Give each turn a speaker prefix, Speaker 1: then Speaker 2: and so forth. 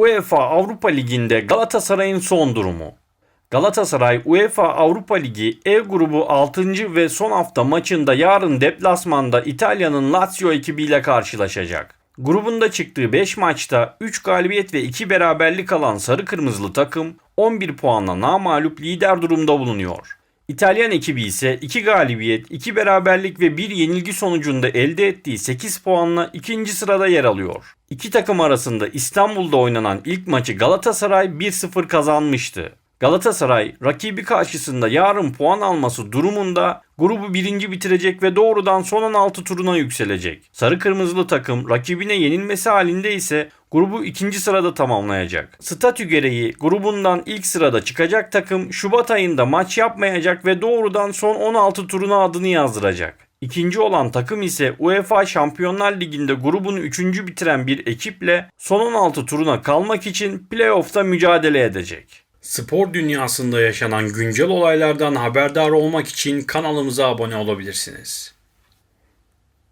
Speaker 1: UEFA Avrupa Ligi'nde Galatasaray'ın son durumu. Galatasaray UEFA Avrupa Ligi E grubu 6. ve son hafta maçında yarın deplasmanda İtalya'nın Lazio ekibiyle karşılaşacak. Grubunda çıktığı 5 maçta 3 galibiyet ve 2 beraberlik alan sarı kırmızılı takım 11 puanla namağlup lider durumda bulunuyor. İtalyan ekibi ise 2 galibiyet, 2 beraberlik ve 1 yenilgi sonucunda elde ettiği 8 puanla ikinci sırada yer alıyor. İki takım arasında İstanbul'da oynanan ilk maçı Galatasaray 1-0 kazanmıştı. Galatasaray rakibi karşısında yarın puan alması durumunda grubu birinci bitirecek ve doğrudan son 16 turuna yükselecek. Sarı kırmızılı takım rakibine yenilmesi halinde ise grubu ikinci sırada tamamlayacak. Statü gereği grubundan ilk sırada çıkacak takım Şubat ayında maç yapmayacak ve doğrudan son 16 turuna adını yazdıracak. İkinci olan takım ise UEFA Şampiyonlar Ligi'nde grubunu üçüncü bitiren bir ekiple son 16 turuna kalmak için playoff'ta mücadele edecek. Spor dünyasında yaşanan güncel olaylardan haberdar olmak için kanalımıza abone olabilirsiniz.